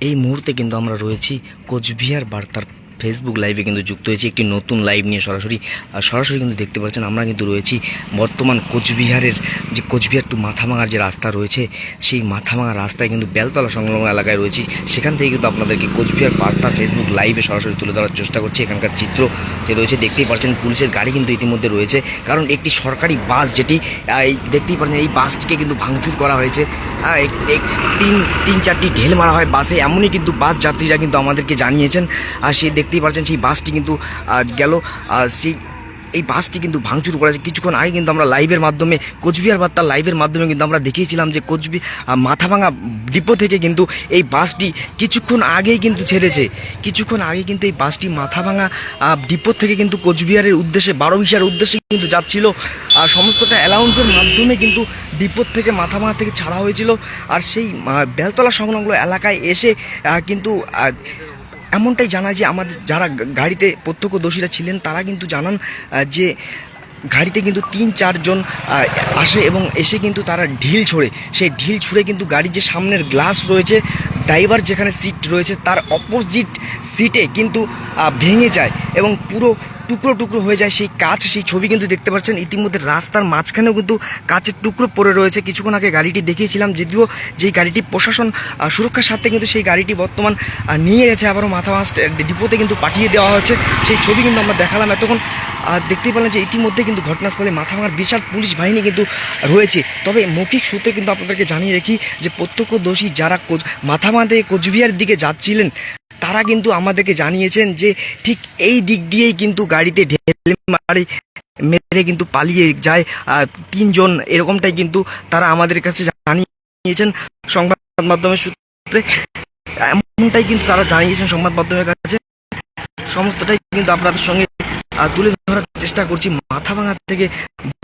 এই মুহূর্তে কিন্তু আমরা রয়েছি কোচবিহার বার্তার ফেসবুক লাইভে কিন্তু যুক্ত হয়েছি। একটি নতুন লাইভ নিয়ে সরাসরি সরাসরি কিন্তু দেখতে পাচ্ছেন আমরা কিন্তু রয়েছি বর্তমান কোচবিহারের যে কোচবিহার টু মাথাভাঙার যে রাস্তা রয়েছে, সেই মাথাভাঙা রাস্তায় কিন্তু বেলতলা সংলগ্ন এলাকায় রয়েছি। সেখান থেকে কিন্তু আপনাদেরকে কোচবিহার বার্তা ফেসবুক লাইভে সরাসরি তুলে ধরার চেষ্টা করছি। এখানকার চিত্র যে রয়েছে, দেখতেই পাচ্ছেন পুলিশের গাড়ি কিন্তু ইতিমধ্যে রয়েছে। কারণ একটি সরকারি বাস যেটি এই দেখতেই পাচ্ছেন এই বাসটিকে কিন্তু ভাঙচুর করা হয়েছে। তিন তিন, চারটি ঢেল মারা হয় বাসে। এমনই কিন্তু বাস যাত্রীরা কিন্তু আমাদেরকে জানিয়েছেন। আর সে দেখতেই পাচ্ছেন সেই বাসটি কিন্তু গেল। সেই, এই বাসটি কিন্তু ভাঙচুর করা হয়েছে। কিছুক্ষণ আগে কিন্তু আমরা লাইভের মাধ্যমে, কোচবিহার বার্তার লাইভের মাধ্যমে কিন্তু আমরা দেখিয়েছিলাম যে কোচবি মাথাভাঙা ডিপো থেকে কিন্তু এই বাসটি কিছুক্ষণ আগেই কিন্তু ছেড়েছে। কিছুক্ষণ আগে কিন্তু এই বাসটি মাথাভাঙা ডিপো থেকে কিন্তু কোচবিহারের উদ্দেশ্যে বারো বিশার উদ্দেশ্যে কিন্তু যাচ্ছিল। আর সমস্তটা অ্যালাউন্সের মাধ্যমে কিন্তু ডিপোর থেকে মাথাভাঙা থেকে ছাড়া হয়েছিল। আর সেই বেলতলা সংলগ্ন এলাকায় এসে কিন্তু এমনটাই জানা যে আমাদের যারা গাড়িতে প্রত্যক্ষদর্শীরা ছিলেন, তারা কিন্তু জানান যে গাড়িতে কিন্তু তিন চারজন আসে এবং এসে কিন্তু তারা ঢিল ছোড়ে। সেই ঢিল ছুঁড়ে কিন্তু গাড়ির যে সামনের গ্লাস রয়েছে ড্রাইভার যেখানে সিট রয়েছে তার অপোজিট সিটে কিন্তু ভেঙে যায় এবং পুরো টুকরো টুকরো হয়ে যায় সেই কাচ, সেই ছবি কিন্তু দেখতে পাচ্ছেন। ইতিমধ্যে রাস্তার মাঝখানেও কিন্তু কাচের টুকরো পড়ে রয়েছে। কিছুক্ষণ আগে গাড়িটি দেখিয়েছিলাম, যদিও যেই গাড়িটি প্রশাসন সুরক্ষার সাথে কিন্তু সেই গাড়িটি বর্তমান নিয়ে গেছে। আবারও মাথা মাস ডিপোতে কিন্তু পাঠিয়ে দেওয়া হচ্ছে। সেই ছবি কিন্তু আমরা দেখালাম এতক্ষণ। আর দেখতেই পেলাম যে ইতিমধ্যে কিন্তু ঘটনাস্থলে মাথা ভাঙার বিশাল পুলিশ বাহিনী কিন্তু রয়েছে। তবে মৌখিক সূত্রে কিন্তু আপনাদেরকে জানিয়ে রাখি যে প্রত্যক্ষদর্শী যারা মাথা বাঁধে কোচবিহার দিকে যাচ্ছিলেন, তারা কিন্তু আমাদেরকে জানিয়েছেন যে ঠিক এই দিক দিয়েই কিন্তু গাড়িতে ঢেলে মারে, মেরে কিন্তু পালিয়ে যায়। তিনজন এরকমটাই কিন্তু তারা আমাদের কাছে জানিয়েছেন সংবাদ মাধ্যমের সূত্রে। এমনটাই কিন্তু তারা জানিয়েছেন সংবাদ মাধ্যমের কাছে। সমস্তটাই কিন্তু আপনাদের সঙ্গে তুলে ধরার চেষ্টা করছি। মাথা ভাঙা থেকে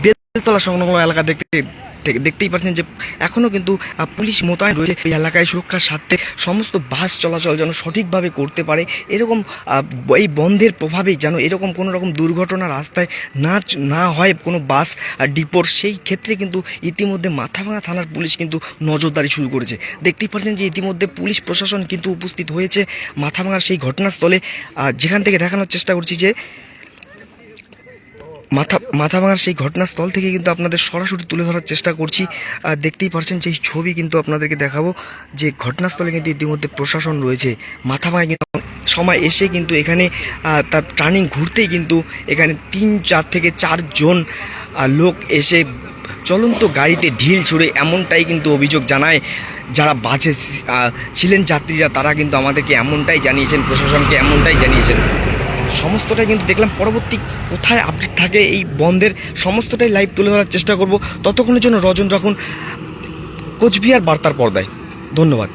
বেলতলা সংলগ্ন এলাকা দেখতে দেখতেই পাচ্ছেন যে এখনও কিন্তু পুলিশ মোতায়েন রয়েছে। এই এলাকায় সুরক্ষার স্বার্থে সমস্ত বাস চলাচল যেন সঠিকভাবে করতে পারে। এরকম এই বন্ধের প্রভাবেই যেন এরকম কোনো রকম দুর্ঘটনা রাস্তায় না না হয় কোনো বাস ডিপোর, সেই ক্ষেত্রে কিন্তু ইতিমধ্যে মাথাভাঙা থানার পুলিশ কিন্তু নজরদারি শুরু করেছে। দেখতেই পাচ্ছেন যে ইতিমধ্যে পুলিশ প্রশাসন কিন্তু উপস্থিত হয়েছে মাথাভাঙার সেই ঘটনাস্থলে। যেখান থেকে দেখানোর চেষ্টা করছি যে মাথা মাথা ভাঙার সেই ঘটনাস্থল থেকে কিন্তু আপনাদের সরাসরি তুলে ধরার চেষ্টা করছি। আর দেখতেই পারছেন যে ছবি কিন্তু আপনাদেরকে দেখাবো যে ঘটনাস্থলে কিন্তু ইতিমধ্যে প্রশাসন রয়েছে। মাথা ভাঙা কিন্তু সময় এসে কিন্তু এখানে তার টার্নিং ঘুরতেই কিন্তু এখানে তিন, চার থেকে চারজন লোক এসে চলন্ত গাড়িতে ঢিল ছুড়ে এমনটাই কিন্তু অভিযোগ জানায়। যারা বাসে ছিলেন যাত্রীরা তারা কিন্তু আমাদেরকে এমনটাই জানিয়েছেন, প্রশাসনকে এমনটাই জানিয়েছেন। সমস্তটাই কিন্তু দেখলাম। পরবর্তী কোথায় আপডেট থাকে এই বন্ধের সমস্তটাই লাইভ তুলে ধরার চেষ্টা করব। ততক্ষণের জন্য রজন রাখুন। কোচবিহার বার্তার পর্দায়। ধন্যবাদ।